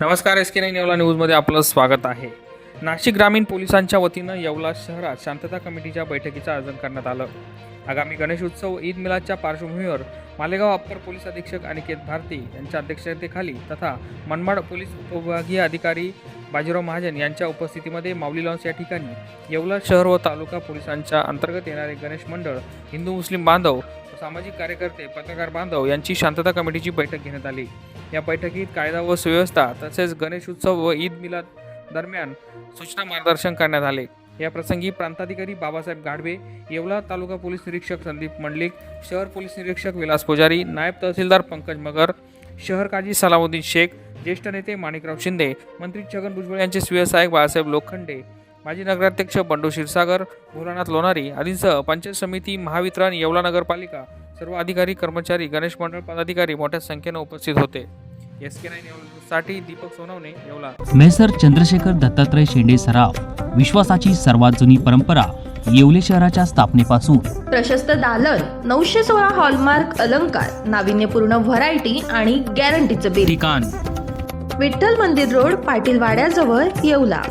नमस्कार S K nine Yeola न्यूजमध्ये आपलं स्वागत आहे. नाशिक ग्रामीण पोलिसांच्या वतीनं येवला शहरात शांतता कमिटीच्या बैठकीचं आयोजन करण्यात आलं. आगामी गणेश उत्सव ईद मिलादच्या पार्श्वभूमीवर मालेगाव अप्पर पोलीस अधीक्षक अनिकेत भारती यांच्या अध्यक्षतेखाली तथा मनमाड पोलीस उपविभागीय अधिकारी बाजीराव महाजन यांच्या उपस्थितीमध्ये माऊली लॉन्स या ठिकाणी येवला शहर व तालुका पोलिसांच्या अंतर्गत येणारे गणेश मंडळ हिंदू मुस्लिम बांधव सामाजिक कार्यकर्ते पत्रकार बांधव यांची शांतता कमिटीची बैठक घेण्यात आली. या बैठकीत कायदा व सुव्यवस्था तसेच गणेश उत्सव व ईद मिलाद दरम्यान सूचना मार्गदर्शन करण्यात आले. या प्रसंगी प्रांताधिकारी बाबासाहेब गाढवे येवला तालुका पोलीस निरीक्षक संदीप मंडलिक शहर पोलीस निरीक्षक विलास पुजारी नायब तहसीलदार पंकज मगर शहर काजी सलामुद्दीन शेख ज्येष्ठ नेते माणिकराव शिंदे मंत्री छगन भुजबळ यांचे स्वीय बाळासाहेब लोखंडे माजी नगराध्यक्ष बंडू क्षीरसागर भोलानाथ लोणारी आदींसह पंचायत समिती महावितरण येवला नगरपालिका सर्व अधिकारी कर्मचारी गणेश मंडळ पदाधिकारी मोठ्या संख्येनं उपस्थित होते. एस के नाईन साठी दीपक सोनवणे येवला. मेसर चंद्रशेखर दत्तात्रय शेंडे सराफ विश्वासाची सर्वात जुनी परंपरा येवले शहराच्या स्थापनेपासून. प्रशस्त दालन नऊशे सोळा हॉलमार्क अलंकार नाविन्यपूर्ण व्हरायटी आणि गॅरंटीचं बिल. ठिकाण. विठ्ठल मंदिर रोड पाटील वाड्याजवळ येवला.